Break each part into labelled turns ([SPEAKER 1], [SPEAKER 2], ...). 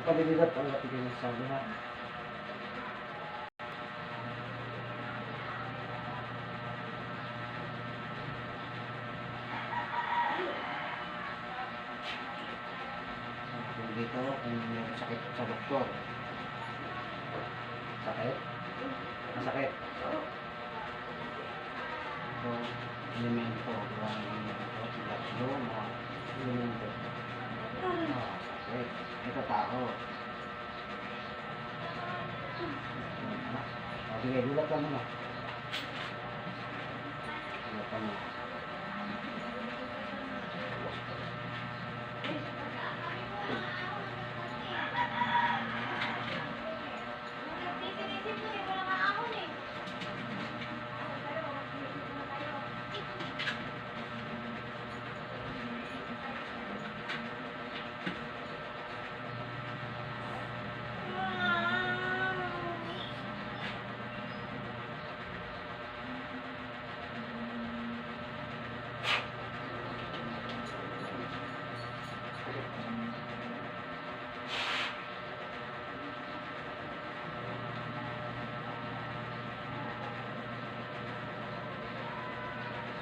[SPEAKER 1] Nakabiligat ang latigay ng sabi ha. Dito, kung may sakit sa doktor. Sakit? Masakit? Ito, elemento. Mga elemento. Tatlo, mga elemento. Sakit. Ito tao. Ah, sige, dulat ka muna. Dulat ka muna.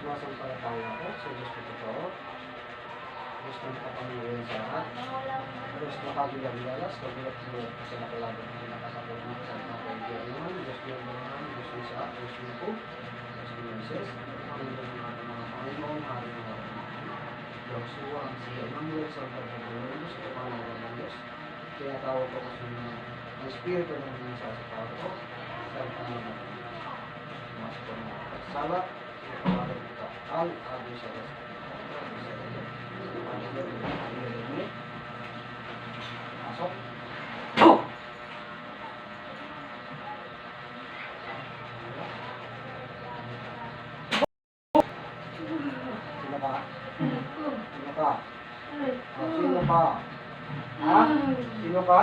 [SPEAKER 1] Sumasampalataya ako sa Diyos ko totoo. Diyos ng kapangyarihan sa lahat. Diyos na kagilagilalas, kagulat gulat sa nakalaban ng nakasapulong sa mga kaigarihan. Diyos ng Barangan, Diyos ng Isa, Diyos ng Po, Diyos ng Moises, Panginoon ng ating mga Panginoon, Hari ng mga Diyos suwa ang siya ng Diyos sa pagkakulong Diyos, sa pangalaman ng Diyos. Kaya tawag ko kasi ng ang Espiritu ng mga sa tao ko, sa pangalaman ng Diyos. Mas po mga pagsala, Kapalit kita, al adi sa Diyos. Pasok. Sino ka? Sino ka? Ah, Sino ka? Ha? Sino ka?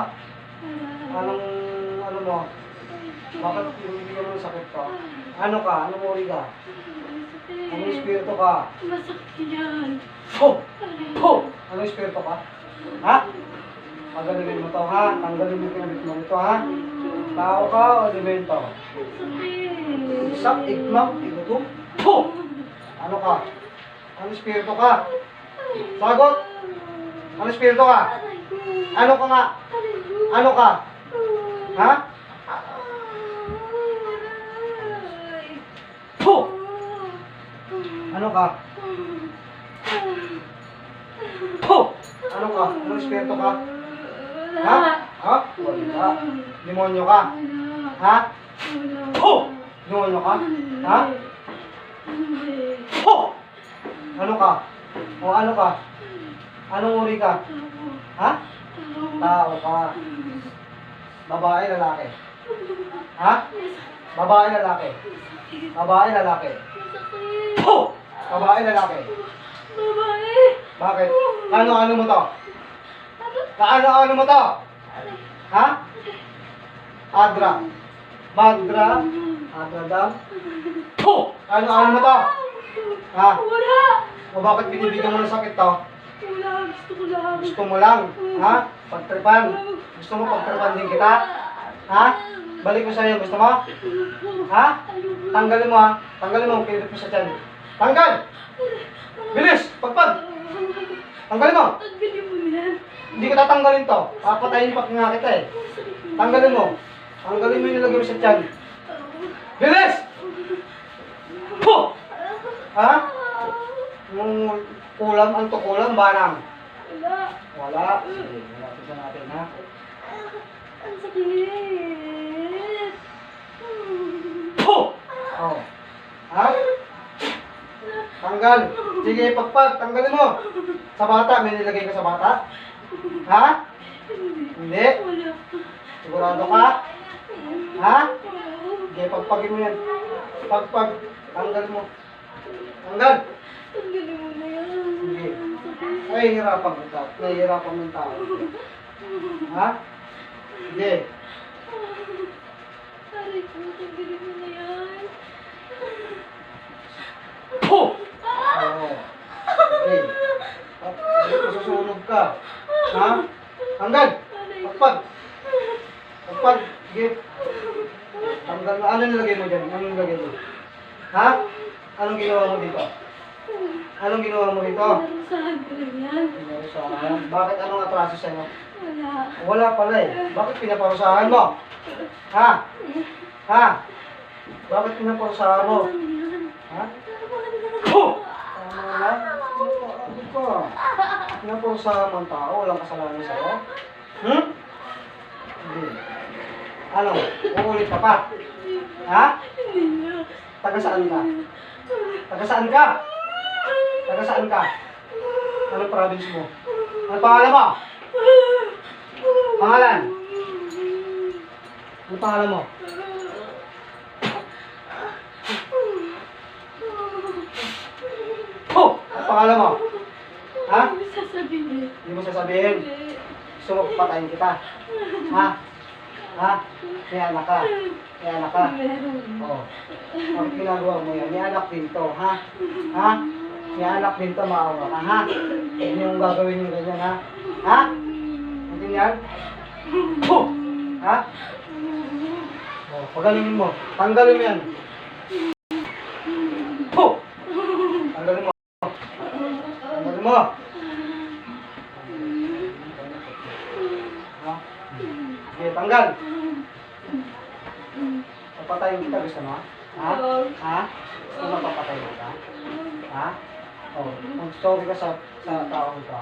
[SPEAKER 1] Anong, ano mo? Bakit binibigyan mo sakit ka? Ano ka? Anong uri ka? Anong espiritu ka?
[SPEAKER 2] Masakit yan.
[SPEAKER 1] Ho! Ho! Anong espiritu ka? Ha? Tanggalin mo to ha? Tanggalin mo kinabit mo ito ha?
[SPEAKER 3] Tao ka o elemento?
[SPEAKER 2] Sakit.
[SPEAKER 3] Isak, igmang, igutom. Po! Ano ka? Ano espiritu ka? Sagot! Ano espiritu ka? Ano ka nga? Ano ka? Ha? Po! Ano ka? Po! Ano ka? Ano espiritu ka? Ha? Ha? Wala. Demonyo ka? Ha? Po! Demonyo ka? Ha? Po! Ano ka? O ano ka? Anong uri ka? Ha? Tao ka. Babae, lalaki. Ha? Babae, lalaki. Babae, lalaki.
[SPEAKER 2] Masakit.
[SPEAKER 3] Babae, lalaki.
[SPEAKER 2] Babae.
[SPEAKER 3] Bakit? Ano-ano mo to? Kaano-ano mo to? Ha? Adra. Madra. Adra dam. Po! Ano-ano mo to? Ha?
[SPEAKER 2] Wala.
[SPEAKER 3] O bakit binibigyan mo ng sakit to?
[SPEAKER 2] Wala. Gusto ko lang.
[SPEAKER 3] Gusto mo lang? Ha? Pagtripan? Gusto mo pagtripan din kita? Ha? Balik ko sa'yo. Gusto mo? Ha? Tanggalin mo ha. Tanggalin mo. Pinipit mo sa tiyan. Tanggal! Bilis! Pagpag! Tanggalin mo!
[SPEAKER 2] Tanggalin mo yan.
[SPEAKER 3] Hindi ko tatanggalin to. Papatayin pa nga kita eh. Tanggalin mo. Tanggalin mo yung nilagay mo sa tiyan. Bilis! Po! Ha? Yung kulam, ang to kulam, barang.
[SPEAKER 2] Wala.
[SPEAKER 3] Wala. Sige, malapit natin ha.
[SPEAKER 2] Ang sakit.
[SPEAKER 3] Po! Oh. Ha? Tanggal. Sige, pagpag. Tanggalin mo. Sa bata, may nilagay ka sa bata? Ha? Hindi. Sigurado ka? Ha? Sige, pagpagin mo yan. Pagpag. Tanggal mo. Tanggal.
[SPEAKER 2] Tanggalin mo na yan.
[SPEAKER 3] Sige. Nahihirapan ng tao. Nahihirapan ng tao. Ha? Sige.
[SPEAKER 2] Aray ko, tanggalin mo na yan.
[SPEAKER 3] Po! Oo. Okay. Pag- Susunog ka. Ha? Tanggal. Pagpag. Pagpag. Sige. Tanggal. Ano nilagay mo dyan? Anong nilagay mo? Ha? Anong ginawa mo dito? Anong ginawa mo dito?
[SPEAKER 2] Narusahan ko lang yan.
[SPEAKER 3] Pinarusahan. Bakit anong atraso sa'yo?
[SPEAKER 2] Wala.
[SPEAKER 3] Wala pala eh. Bakit pinaparusahan mo? Ha? Ha? Bakit pinaparusahan mo?
[SPEAKER 2] Ano?
[SPEAKER 3] Ha? Po! Tama na. Ano ka? Pinaparusahan mo ang tao. Walang kasalanan sa'yo. Hmm? Hindi. Ano? Uulit ka pa? Ha? Taga saan ka? Taga saan ka? Taga saan ka? Anong province mo? Ano pangalan mo? Pangalan? Ano pangalan mo? Po! Ano pangalan mo? Ha?
[SPEAKER 2] Ano sasabihin?
[SPEAKER 3] Hindi mo sasabihin.
[SPEAKER 2] Hindi.
[SPEAKER 3] Gusto mo patayin kita. Ha? Ha? May anak ka. May anak ka. Oo. Ang ginagawa mo yan, may anak din to, ha? Ha? May anak din to, maawa ka, ha? Hindi yung gagawin yung ganyan, ha? Ha? Intindihan? Po! Ha? O, pagalingin mo. Tanggalin mo yan. Po! Tanggalin mo. Tanggalin mo. Ha? Sige, tanggal. Papatayin kita, gusto mo? Ha? Ha? Gusto mo papatayin kita? Ha? Oh, mag-sorry ka sa, sa taong ito.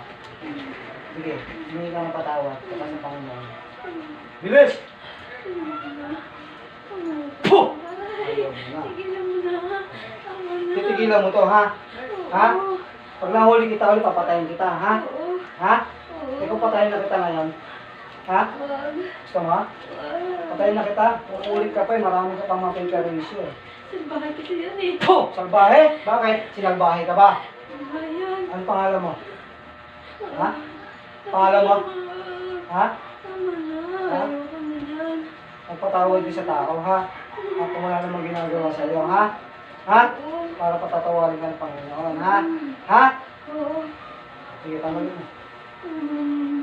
[SPEAKER 3] Sige, humingi ka ng patawad sa sa Panginoon. Bilis! Po! Ayaw mo na.
[SPEAKER 2] Na. Na.
[SPEAKER 3] Titigilan mo to, ha? Ha? Pag nahuli kita ulit, papatayin kita, ha?
[SPEAKER 2] Oo.
[SPEAKER 3] Ha?
[SPEAKER 2] Oo.
[SPEAKER 3] Ikaw patayin na kita ngayon. Ha?
[SPEAKER 2] Wag.
[SPEAKER 3] Gusto mo, ha?
[SPEAKER 2] Wag.
[SPEAKER 3] Patayin na kita. Uulit ka pa, eh. marami ka pang mga perperisyo, eh.
[SPEAKER 2] Salbahe kasi yan eh.
[SPEAKER 3] Po! Salbahe? Bakit? Sinalbahe ka ba?
[SPEAKER 2] Ayan.
[SPEAKER 3] Ano pangalan mo? Ha? Pangalan mo? Ha?
[SPEAKER 2] Tama na.
[SPEAKER 3] Ha?
[SPEAKER 2] Ayoko na yan.
[SPEAKER 3] Magpatawad din sa tao, ha? At kung wala namang ginagawa sa iyo, ha? Ha? Para patatawarin ka ng Panginoon, ha? Ha?
[SPEAKER 2] Oo.
[SPEAKER 3] Sige.
[SPEAKER 2] Mm. Tama na yan.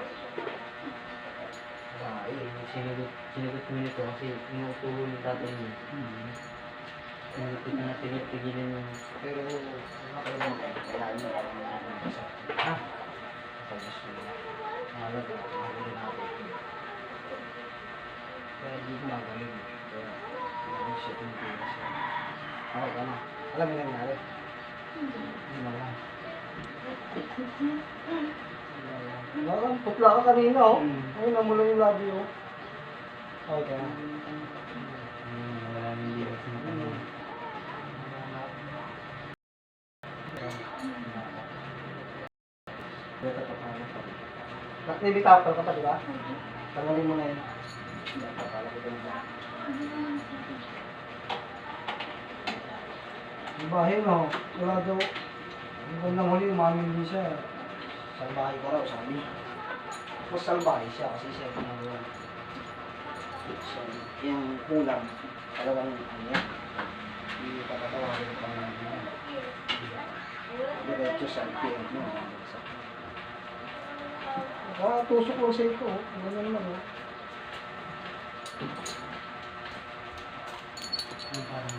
[SPEAKER 4] Sinagot, sinagot mo nito kasi inuutulo yung tatay niya. Sinagot ko na tigil-tigilan yung
[SPEAKER 3] Pero, nakailan mo, kaya niya parang nasa.
[SPEAKER 4] Ah.
[SPEAKER 3] Kapag gusto mo. Mahalaga, mahalaga natin. Kaya hindi ko magaling. Kaya, hindi siya tinutulong siya. Okay ka na. Alam mo yung nangyari? Hindi na lang. Bakit? Putla ka kanina, oh.
[SPEAKER 4] Hmm.
[SPEAKER 3] Ayun, namula yung labi, oh. Okay
[SPEAKER 4] wala nang hindi kasi nakano.
[SPEAKER 3] Nilitapan ka pa, di ba? Tanggalin mo na yun. Yung bahay, no? Wala daw. Yung bandang huli, umamin din siya. Salbahay ka raw, sabi. Mas salbahay siya kasi siya yung So, yung kulang, talagang ano yan. Hindi ka tatawagin pa ng ano. Diretso sa IPM mo. Ah, tusok ko sa ito. oh. Ang ganda naman, oh.
[SPEAKER 4] Yung parang